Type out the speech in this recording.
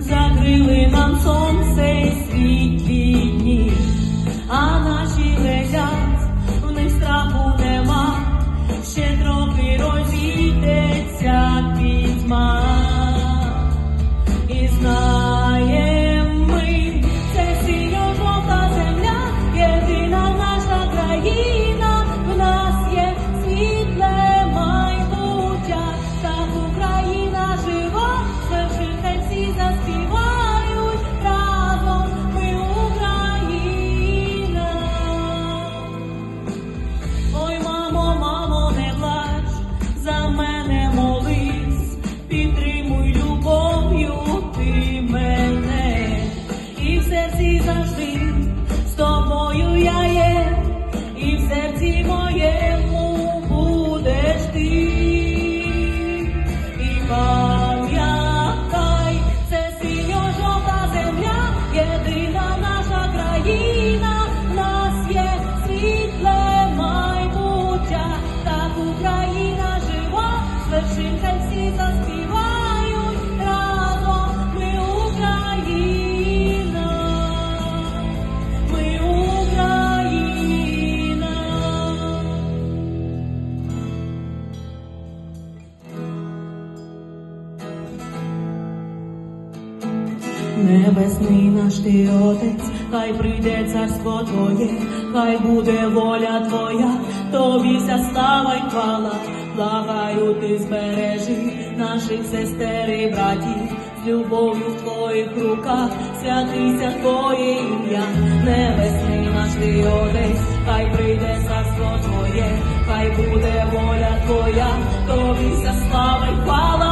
закрили нам сонце і світ дні, а наші летять, в них страху нема, ще трохи розійдеться пітьма. Небесний наш ти отець, хай прийде царство Твоє, хай буде воля Твоя, тобі вся слава й хвала, благаю ти збережи наших сестер і братів, з любов'ю в твоїх руках, святися Твоє ім'я, небесний наш ти отець, хай прийде царство Твоє, хай буде воля Твоя, тобі вся слава й хвала.